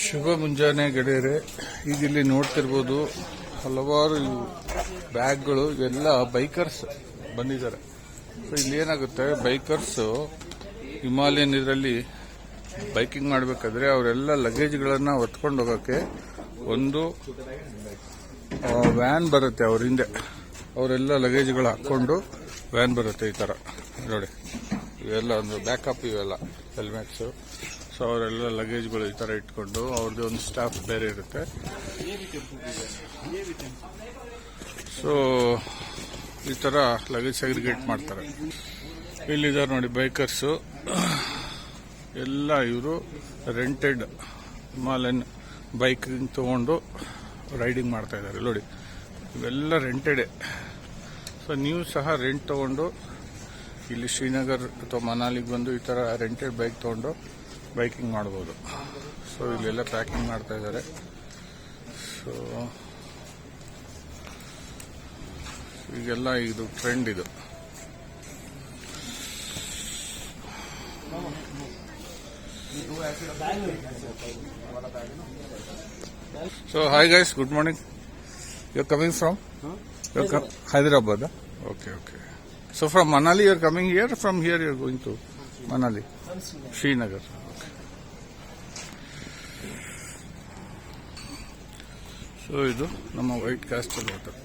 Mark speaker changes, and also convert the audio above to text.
Speaker 1: ಶುಭ ಮುಂಜಾನೆ ಗೆಳೆಯರೆ ಈಗ ಇಲ್ಲಿ ನೋಡ್ತಿರ್ಬೋದು ಹಲವಾರು ಬ್ಯಾಗ್ಗಳು ಇವೆಲ್ಲ ಬೈಕರ್ಸ್ ಬಂದಿದ್ದಾರೆ. ಸೊ ಇಲ್ಲಿ ಏನಾಗುತ್ತೆ ಬೈಕರ್ಸ್ ಹಿಮಾಲಯನ್ ಇದರಲ್ಲಿ ಬೈಕಿಂಗ್ ಮಾಡಬೇಕಾದ್ರೆ ಅವರೆಲ್ಲ ಲಗೇಜ್ಗಳನ್ನ ಹೊತ್ಕೊಂಡು ಹೋಗೋಕ್ಕೆ ಒಂದು ವ್ಯಾನ್ ಬರುತ್ತೆ ಅವ್ರ ಹಿಂದೆ. ಅವರೆಲ್ಲ ಲಗೇಜ್ಗಳು ಹಾಕೊಂಡು ವ್ಯಾನ್ ಬರುತ್ತೆ ಈ ತರ. ನೋಡಿ, ಇವೆಲ್ಲ ಒಂದು ಬ್ಯಾಕಪ್ ಇವೆಲ್ಲ, ಹೆಲ್ಮೆಟ್ಸು. ಸೊ ಅವರೆಲ್ಲ ಲಗೇಜ್ಗಳು ಈ ತರ ಇಟ್ಕೊಂಡು ಅವ್ರದ್ದು ಒಂದು ಸ್ಟಾಫ್ ಬೇರೆ ಇರುತ್ತೆ. ಸೊ ಈ ತರ ಲಗೇಜ್ ಸೆಗ್ರಿಗೇಟ್ ಮಾಡ್ತಾರೆ. ಇಲ್ಲಿದ್ದಾರೆ ನೋಡಿ ಬೈಕರ್ಸು ಎಲ್ಲ ಇವರು ರೆಂಟೆಡ್ ಹಿಮಾಲಯನ್ ಬೈಕಿಂಗ್ ತಗೊಂಡು ರೈಡಿಂಗ್ ಮಾಡ್ತಾ ಇದ್ದಾರೆ ನೋಡಿ, ಇವೆಲ್ಲ ರೆಂಟೆಡೆ ಸೊ ನೀವು ಸಹ ರೆಂಟ್ ತಗೊಂಡು ಇಲ್ಲಿ ಶ್ರೀನಗರ್ ಅಥವಾ ಮನಾಲಿಗೆ ಬಂದು ಈ ಥರ ರೆಂಟೆಡ್ ಬೈಕ್ ತಗೊಂಡು ಬೈಕಿಂಗ್ ಮಾಡಬಹುದು ಸೊ ಇಲ್ಲೆಲ್ಲ ಪ್ಯಾಕಿಂಗ್ ಮಾಡ್ತಾ ಇದ್ದಾರೆ. ಸೊ ಈಗೆಲ್ಲ ಇದು ಟ್ರೆಂಡ್ ಇದು. So hi guys good morning you're coming from you Hyderabad okay okay so from Manali you are coming here from here you are going to Manali. Srinagar. So ಇದು ನಮ್ಮ white cost hotel